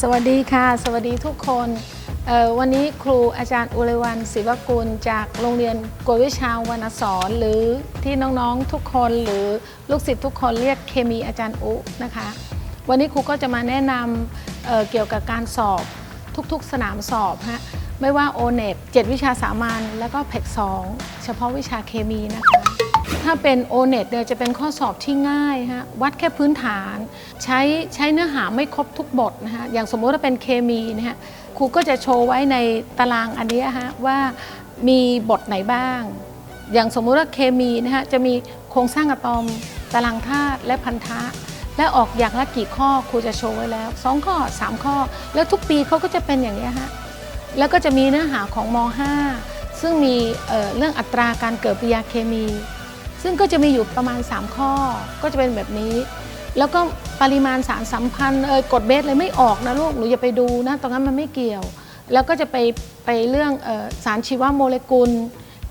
สวัสดีค่ะ สวัสดีทุกคน วันนี้ครูอาจารย์อุไรวันศิวกุล จากโรงเรียนกวดวิชาวรรณสอนหรือที่น้องๆทุกคนหรือลูกศิษย์ทุกคนเรียกเคมีอาจารย์อุนะคะ วันนี้ครูก็จะมาแนะนำเเกี่ยวกับการสอบทุกๆสนามสอบฮะไม่ว่า o n e t 7 วิชาสามัญแล้วก็เพก2เฉพาะวิชาเคมีนะคะ ถ้าเป็น o n e t เนี่ยจะเป็นข้อสอบที่ง่ายฮะวัดแค่พื้นฐาน ใช้ใช้เนื้อหาไม่ครบทุกบทนะฮะอย่างสมมติว่าเป็นเคมีนะฮะครูก็จะโชว์ไว้ในตารางอันนี้ฮะว่ามีบทไหนบ้าง อย่างสมมุติว่าเคมีนะฮะจะมีโครงสร้างอะตอม ตารางธาตุและพันธะ และออกอย่างละกี่ข้อครูจะโชว์ไว้แล้ว 2 ข้อ 3 ข้อ แล้วทุกปีเขาก็จะเป็นอย่างนี้ฮะแล้วก็จะมีเนื้อหาของม .5 ซึ่งมีเเรื่องอัตราการเกิดปฏิกิริยาเคมี ซึ่งก็จะมีอยู่ประมาณ 3 ข้อก็จะเป็นแบบนี้ แล้วก็ปริมาณสารสัมพันธ์เอยกฎเบสเลยไม่ออกนะลูกหนูอย่าไปดูนะตรงนั้นมันไม่เกี่ยว แล้วก็จะไปไปเรื่องออสารชีวโมเลกุล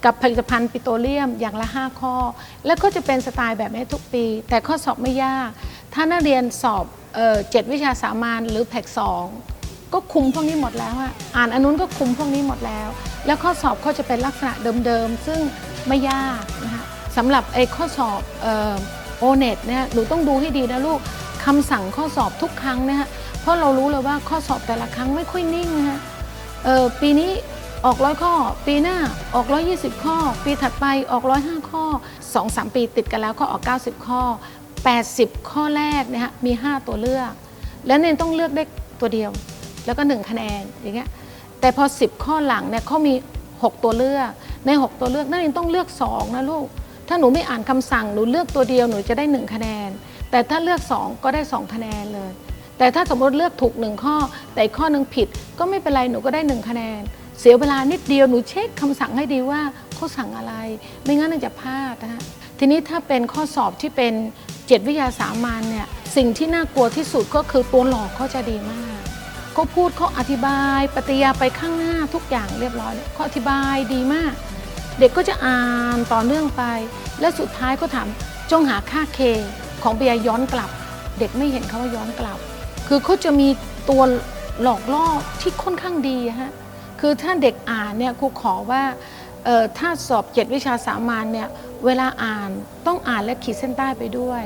กับผลิตภัณฑ์ปิโตรเลียมอย่างละ 5 ข้อ แล้วก็จะเป็นสไตล์แบบนี้ทุกปี แต่ข้อสอบไม่ยาก ถ้านักเรียนสอบเจ็ดวิชาสามัญหรือแพกสองก็คุมพวกนี้หมดแล้วอะอ่านอันนู้นก็คุมพวกนี้หมดแล้ว แล้วข้อสอบก็จะเป็นลักษณะเดิมๆ ซึ่งไม่ยาก สำหรับไอ้ข้อสอบโอเน็ตเนี่ยหนูต้องดูให้ดีนะลูกคำสั่งข้อสอบทุกครั้งนะฮะเพราะเรารู้เลยว่าข้อสอบแต่ละครั้งไม่ค่อยนิ่งนะฮะปีนี้ออกร้อยข้อ ปีหน้าออก120ข้อ ปีถัดไปออก105ข้อ2-3ปีติดกันแล้วก็ออก90ข้อ80ข้อแรกเนี่ยฮะมี5ตัวเลือก แล้วเนนต้องเลือกได้ตัวเดียว แล้วก็1คะแนนอย่างเงี้ยแต่พอ10ข้อหลังเนี่ยเขามี6ตัวเลือกใน6ตัวเลือกนักเรียนต้องเลือก2นะลูก ถ้าหนูไม่อ่านคำสั่งหนูเลือกตัวเดียวหนูจะได้ 1 คะแนน แต่ถ้าเลือก 2 ก็ได้ 2 คะแนนเลย แต่ถ้าสมมติเลือกถูกหนึ่งข้อ แต่ข้อหนึ่งผิดก็ไม่เป็นไรหนูก็ได้หนึ่งคะแนน เสียเวลานิดเดียวหนูเช็คคำสั่งให้ดีว่าเขาสั่งอะไร ไม่งั้นน่าจะพลาดนะฮะทีนี้ถ้าเป็นข้อสอบที่เป็นเจ็ดวิทยาสามัญเนี่ยสิ่งที่น่ากลัวที่สุดก็คือตัวหลอกเขาจะดีมากเขาพูดเขาอธิบายปฏิยาไปข้างหน้าทุกอย่างเรียบร้อยเขาอธิบายดีมาก เด็กก็จะอ่านต่อเนื่องไป และสุดท้ายก็ถามจงหาค่าเคของปยาย้อนกลับ เด็กไม่เห็นเขาว่าย้อนกลับ คือเขาจะมีตัวหลอกล่อที่ค่อนข้างดีฮะคือถ้าเด็กอ่านเนี่ยครูขอว่าถ้าสอบเจ็ดวิชาสามัญเนี่ยเวลาอ่านต้องอ่านและขีดเส้นใต้ไปด้วย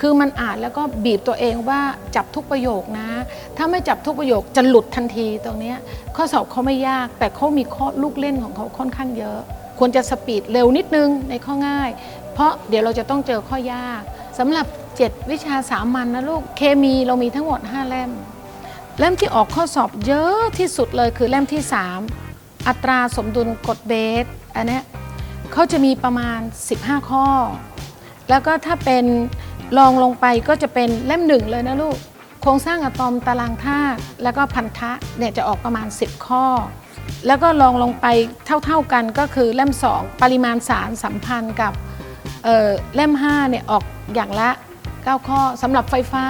คือมันอ่านแล้วก็บีบตัวเองว่าจับทุกประโยคนะ ถ้าไม่จับทุกประโยคจะหลุดทันทีตรงนี้ข้อสอบเขาไม่ยากแต่เขามีข้อลูกเล่นของเขาค่อนข้างเยอะ ควรจะสปีดเร็วนิดนึงในข้อง่าย เพราะเดี๋ยวเราจะต้องเจอข้อยากสำหรับ 7 วิชาสามัญนนะลูกเคมีเรามีทั้งหมด 5 เล่ม เล่มที่ออกข้อสอบเยอะที่สุดเลยคือเล่มที่ 3 อัตราสมดุลกฎเบสอันนี้เขาจะมีประมาณ 15 ข้อ แล้วก็ถ้าเป็นลองลงไปก็จะเป็นเล่มหนึ่งเลยนะลูก โครงสร้างอะตอมตารางธาตุแล้วก็พันธะเนี่ยจะออกประมาณ 10 ข้อ แล้วก็ลองลงไปเท่าๆกันก็คือเล่ม 2 ปริมาณสารสัมพันธ์กับเอ่อเล่ม5เนี่ยออกอย่างละ 9 ข้อสำหรับไฟฟ้า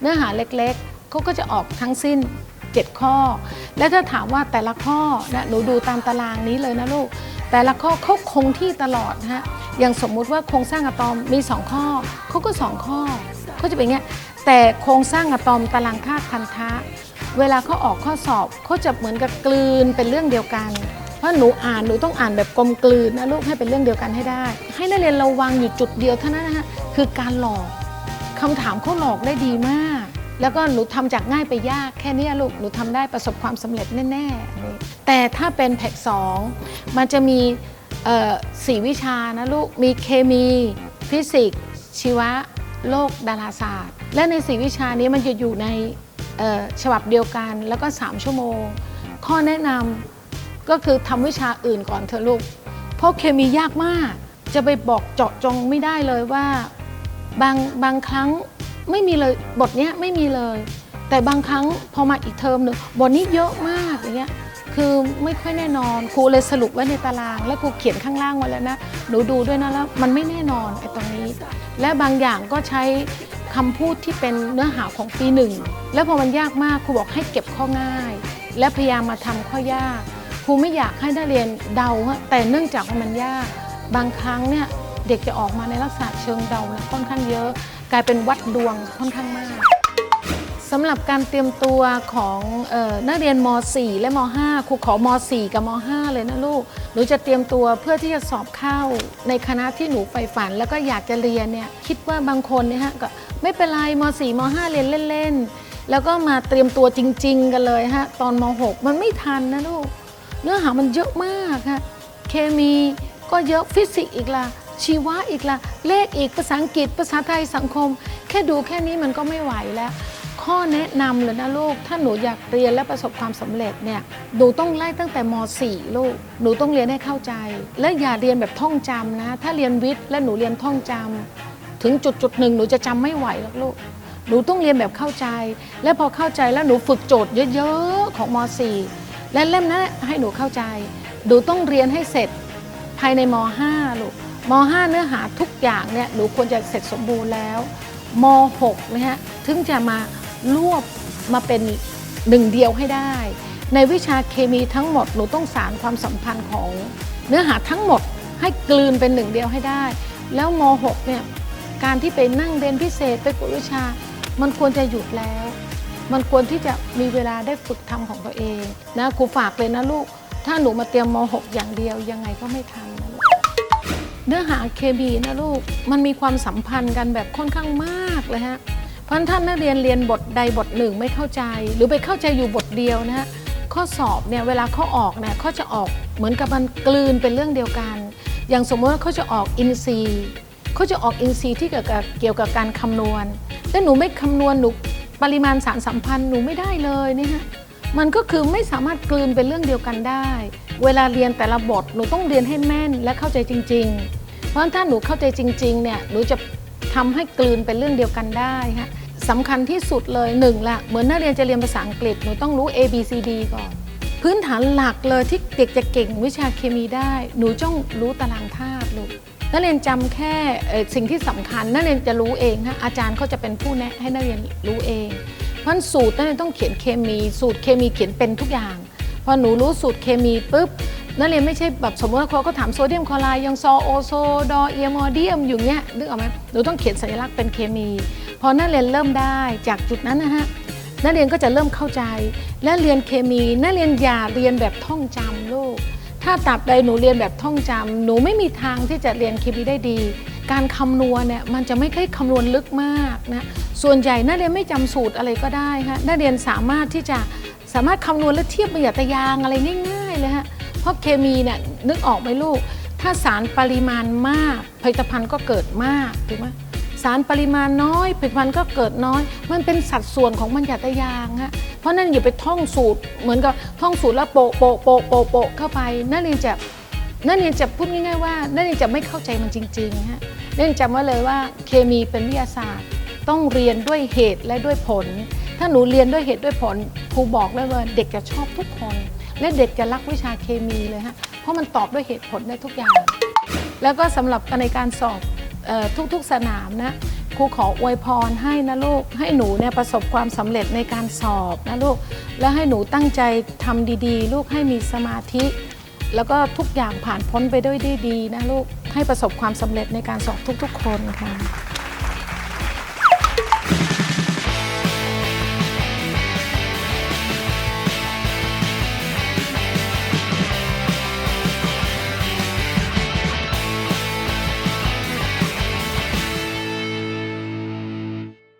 เนื้อหาเล็กๆเขาก็จะออกทั้งสิ้น 7 ข้อ และถ้าถามว่าแต่ละข้อนะหนูดูตามตารางนี้เลยนะลูก แต่ละข้อเขาคงที่ตลอดนะฮะอย่างสมมุติว่าโครงสร้างอะตอมมี 2 ข้อเขาก็ 2 ข้อเขาจะเป็นอย่างเงี้ยแต่โครงสร้างอะตอมตารางธาตุพันธะ เวลาเขาออกข้อสอบเขาจะเหมือนกับกลืนเป็นเรื่องเดียวกัน เพราะหนูอ่านหนูต้องอ่านแบบกลมกลืนนะลูกให้เป็นเรื่องเดียวกันให้ได้ ให้นักเรียนระวังอยู่จุดเดียวเท่านั้นนะฮะคือการหลอกคำถามเขาหลอกได้ดีมาก แล้วก็หนูทำจากง่ายไปยากแค่นี้ลูกหนูทำได้ประสบความสำเร็จแน่ๆนี่แต่ถ้าเป็นแพ็กสองมันจะมีสี่วิชานะลูกมีเคมีฟิสิกส์ชีวะโลกดาราศาสตร์ และในสี่วิชานี้มันจะอยู่ใน ฉบับเดียวกันแล้วก็ 3 ชั่วโมง ข้อแนะนำก็คือทำวิชาอื่นก่อนเถอะลูก เพราะเคมียากมาก จะไปบอกเจาะจงไม่ได้เลยว่าบางบางครั้งไม่มีเลยบทเนี้ยไม่มีเลย แต่บางครั้งพอมาอีกเทอมหนึ่งบทนี้เยอะมากอย่างเงี้ยคือไม่ค่อยแน่นอนครูเลยสรุปไว้ในตาราง แล้วครูเขียนข้างล่างไว้แล้วนะหนูดูด้วยนะแล้วมันไม่แน่นอนไอ้ตรงนี้ และบางอย่างก็ใช้ คำพูดที่เป็นเนื้อหาของปีหนึ่ง แล้วพอมันยากมากครูบอกให้เก็บข้อง่าย และพยายามมาทำข้อยากครูไม่อยากให้นักเรียนเดาแต่เนื่องจากว่ามันยาก บางครั้งเนี่ยเด็กจะออกมาในลักษณะเชิงเดานะค่อนข้างเยอะ กลายเป็นวัดดวงค่อนข้างมาก สำหรับการเตรียมตัวของออนักเรียนม .4 และม .5 ครูขอม .4 กับม .5 เลยนะลูก หนูจะเตรียมตัวเพื่อที่จะสอบเข้าในคณะที่หนูใฝ่ฝัน แล้วก็อยากจะเรียนเนี่ยคิดว่าบางคนเนี่ยฮะก็ไม่เป็นไรม .4 ม .5 เรียนเล่นๆ แล้วก็มาเตรียมตัวจริง ๆ กันเลยฮะตอนม .6 มันไม่ทันนะลูก เนื้อหามันเยอะมากฮะเคมีก็เยอะฟิสิกส์อีกละชีวะอีกละเลขอีกภาษาอังกฤษภาษาไทยสังคม แค่ดูแค่นี้มันก็ไม่ไหวแล้ว ข้อแนะนำเลยนะลูก ถ้าหนูอยากเรียนและประสบความสำเร็จเนี่ยหนูต้องไล่ตั้งแต่ม .4 ลูก หนูต้องเรียนให้เข้าใจ และอย่าเรียนแบบท่องจำนะ ถ้าเรียนวิทย์และหนูเรียนท่องจำถึงจุดจุดหนึ่งหนูจะจำไม่ไหวหรอกลูกหนูต้องเรียนแบบเข้าใจ และพอเข้าใจแล้วหนูฝึกโจทย์เยอะๆของม .4 และเล่มนั้นให้หนูเข้าใจ หนูต้องเรียนให้เสร็จภายในม .5 ลูกม .5 เนื้อหาทุกอย่างเนี่ยหนูควรจะเสร็จสมบูรณ์แล้วม .6 นะฮะถึงจะมา รวบมาเป็นหนึ่งเดียวให้ได้ ในวิชาเคมีทั้งหมดหนูต้องสารความสัมพันธ์ของเนื้อหาทั้งหมดให้กลืนเป็นหนึ่งเดียวให้ได้ แล้วม .6 เนี่ยการที่ไปนั่งเรียนพิเศษไปกวดวิชา มันควรจะหยุดแล้ว มันควรที่จะมีเวลาได้ฝึกทำของตัวเองนะครูฝากเลยนะลูก ถ้าหนูมาเตรียมม .6 อย่างเดียวยังไงก็ไม่ทันนะลูกเนื้อหาเคมีนะลูกมันมีความสัมพันธ์กันแบบค่อนข้างมากเลยฮะ เพราะฉะนั้นท่านนักเรียนเรียนบทใดบทหนึ่งไม่เข้าใจ หรือไปเข้าใจอยู่บทเดียวนะฮะข้อสอบเนี่ยเวลาเขาออกเนี่ยเขาจะออกเหมือนกับมันกลืนเป็นเรื่องเดียวกัน อย่างสมมติว่าเขาจะออกอินทรีเขาจะออกอินทรีที่เกี่ยวกับเกี่ยวกับการคำนวณแต่หนูไม่คำนวณหนูปริมาณสารสัมพันธ์หนูไม่ได้เลยเนี่ยฮะมันก็คือไม่สามารถกลืนเป็นเรื่องเดียวกันได้ เวลาเรียนแต่ละบทหนูต้องเรียนให้แม่นและเข้าใจจริง ๆ เพราะถ้าหนูเข้าใจจริงๆเนี่ยหนูจะ ทำให้กลืนเป็นเรื่องเดียวกันได้ฮะสำคัญที่สุดเลยหนึ่งละเหมือนนักเรียนจะเรียนภาษาอังกฤษหนูต้องรู้ A B C D ก่อน พื้นฐานหลักเลยที่เด็กจะเก่งวิชาเคมีได้ หนูต้องรู้ตารางธาตุลูกนักเรียนจำแค่สิ่งที่สำคัญนักเรียนจะรู้เองฮะอาจารย์เขาจะเป็นผู้แนะให้นักเรียนรู้เอง เพราะสูตรนักเรียนต้องเขียนเคมี สูตรเคมีเขียนเป็นทุกอย่างพอหนูรู้สูตรเคมีปุ๊บ นักเรียนไม่ใช่แบบสมมติว่าเขาก็ถามโซเดียมคลอไรด์ยังซอโอโซดอเอียมอเดียมอยู่เงี้ยนึกออกไหมหนูต้องเขียนสัญลักษณ์เป็นเคมี พอนักเรียนเริ่มได้จากจุดนั้นนะฮะนักเรียนก็จะเริ่มเข้าใจ และเรียนเคมีนักเรียนอย่าเรียนแบบท่องจำลูก ถ้าตับใดหนูเรียนแบบท่องจำหนูไม่มีทางที่จะเรียนเคมีได้ดี การคำนวณเนี่ยมันจะไม่ค่อยคำนวณลึกมากนะส่วนใหญ่นักเรียนไม่จำสูตรอะไรก็ได้ฮะนักเรียนสามารถที่จะสามารถคำนวณและเทียบประหยัดยางอะไรง่ายๆเลยฮะ ราะเคมีเนี่ยนึกออกไหมลูก ถ้าสารปริมาณมาก ผลิตภัณฑ์ก็เกิดมากถูกไหมสารปริมาณน้อย ผลิตภัณฑ์ก็เกิดน้อย มันเป็นสัดส่วนของบรรยัตยางฮะเพราะนั่นอย่าไปท่องสูตรเหมือนกับท่องสูตรแล้วโปะโปะโปะโปะโปะเข้าไป นักเรียนจะนักเรียนจะพูดง่ายๆว่า นักเรียนจะไม่เข้าใจมันจริงๆฮะนักเรียนจำไว้เลยว่าเคมีเป็นวิทยาศาสตร์ ต้องเรียนด้วยเหตุและด้วยผล ถ้าหนูเรียนด้วยเหตุด้วยผลครูบอกเลยว่าเด็กจะชอบทุกคน และเด็กจะรักวิชาเคมีเลยฮะ เพราะมันตอบด้วยเหตุผลได้ทุกอย่าง แล้วก็สำหรับในการสอบออทุกๆสนามนะครูขออวยพรให้นะลูก ให้หนูเนี่ยประสบความสำเร็จในการสอบนะลูก แล้วให้หนูตั้งใจทำดีๆ ลูกให้มีสมาธิ แล้วก็ทุกอย่างผ่านพ้นไปด้วยด้ดีนะลูก ให้ประสบความสำเร็จในการสอบทุกๆ คนค่ะ